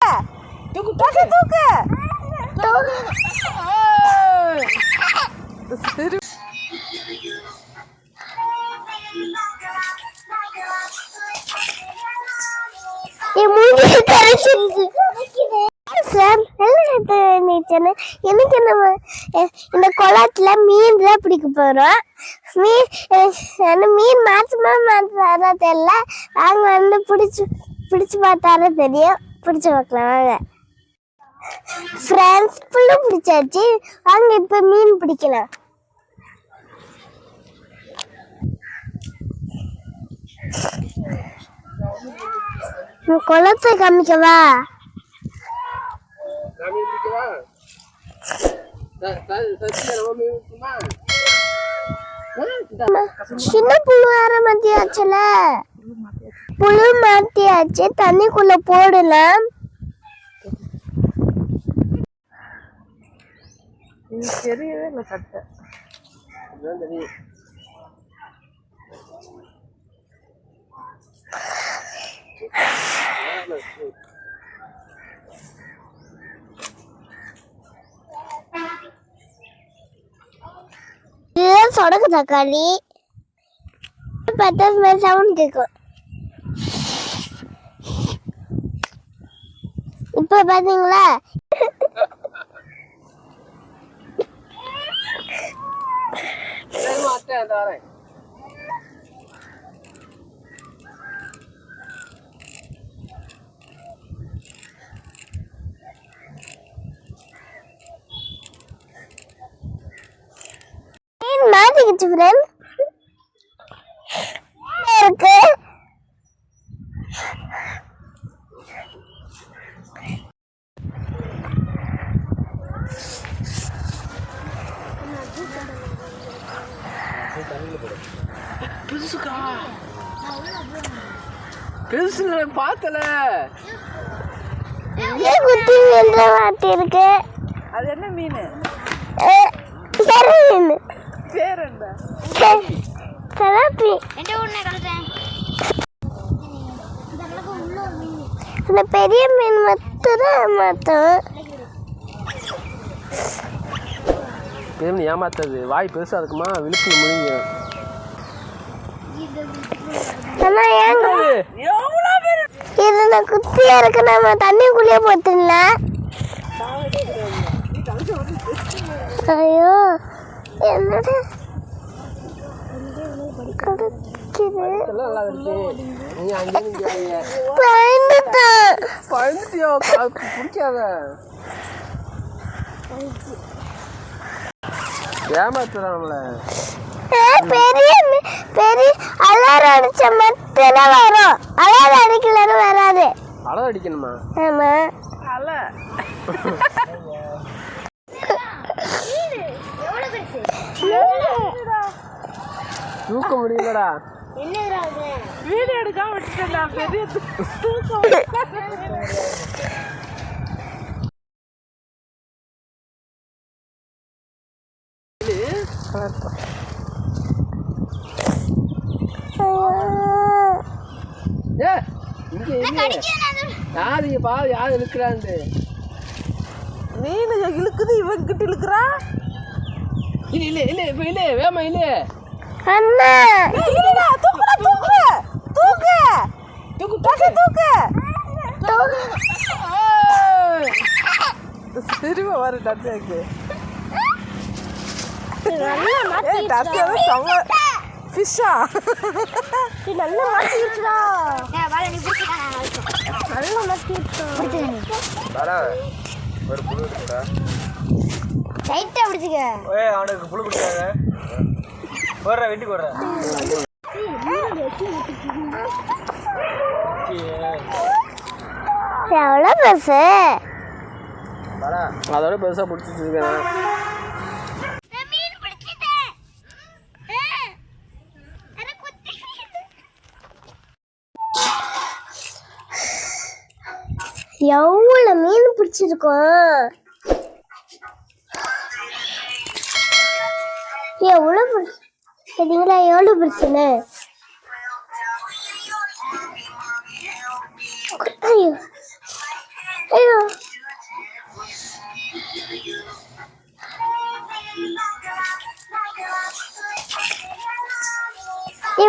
தூக்கு தூக்கு தூக்கு சரி என் மூஞ்சி சார் நீச்சல் எனக்கு நம்ம இந்த குளத்துல மீன் தான் பிடிக்க போறோம் மீன் மீன் மாசமா மாத்தாரா தெரியல அவங்க வந்து பிடிச்சி பிடிச்சி பார்த்தாரா தெரியும் பிடிச்ச பார்க்கலாம் வாங்க. ஃப்ரெண்ட்ஸ் ஃபுல்லும் பிடிச்சாச்சு. வாங்க இப்போ மீன் பிடிக்கலாம். குளத்தை காமிக்கவா சின்ன புழு வேற மாத்தியாச்சுல புழு மாத்தியாச்சு தண்ணிக்குள்ள போடலாம். தெரியவே இல்லை கட்டை சொடக்கு தக்காளி. மாதிரி சவுண்ட் கேட்கும் இப்ப பாத்தீங்களா சரிம்மா அத்தை மாட்டிக்கிச்சு ஃப்ரெண்ட் இருக்கு பெருசுக்கா பெருசு பார்த்தல. குட்டி மீன் மாட்டி இருக்கு அது என்ன மீன்? மீன். பேர் என்ன? கலப்பி அந்த பெரிய மீன் மட்டும். தான் மாத்தோம் ஏன் ஏமாத்தது வாய் பெருசா இருக்குமா? விழுப்பு முழுங்க. ஆனா ஏங்க? எவ்வளோ பேர்? இது நான் குத்தியா இருக்கு. நம்ம தண்ணிக்குள்ளேயே போட்டுடலாம் ஐயோ என்னடா பயந்துட்டேன். பயந்துட்டியோ? பிடிக்காத. ஏமாத்துறா நம்மள ஏ, பெரிய பெரிய அலாரம் அடிச்ச மட்டும் வரும். அலாரம் அடிக்கலன்னு வராது. அளவு அடிக்கணுமா? ஆமா. அல. தூக்க முடியலடா. வீடியோ எடுக்காம விட்டுட்டேன்டா பெரிய தூக்கம் யாரு இங்க பாரு யாரு இருக்கிறான்னு மீன் இழுக்குது இவன் கிட்ட இழுக்கிறா? இல்ல இல்ல இல்ல இப்ப இல்ல வேமா இல்ல அண்ணா! இல்லடா தூக்குடா தூக்கு! தூக்கு! தூக்கு தூக்கு தூக்கு. திரும்ப வர டர்ஜாக்கு ஏ டர்ஜா செம்ம ஃபிஷ்ஷா நல்லா மாட்டிடுச்சுடா நல்லா மாட்டிடுச்சு ஒரு புழு இருக்குடா. டைட்டா பிடிச்சுக்க. ஏய் அவனுக்கு புழு கொடுத்தாங்க போடுற வெட்டி போடுற. எவ்வளோ பெருசு. அதோட பெருசா பிடிச்சிட்டு இருக்கேன் எவ்வளோ மீன் பிடிச்சிருக்கோம்? எவ்வளோ சரிங்களா எவ்வளோ பிடிச்சுன்னு ஐயோ. ஐயோ.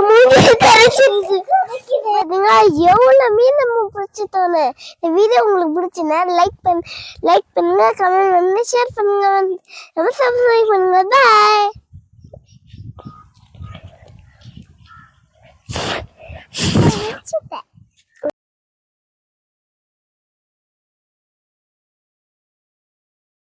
மூஞ்சி எவ்வளோ மீன் நம்ம பிடிச்சிட்டோன்னு. இந்த வீடியோ உங்களுக்கு பிடிச்சுன்னா லைக் பண் லைக் பண்ணுங்க கமெண்ட் பண்ணுங்க ஷேர் பண்ணுங்க. நம்ம சப்ஸ்கிரைப் பண்ணுங்க. பாய் வச்சுட்டேன்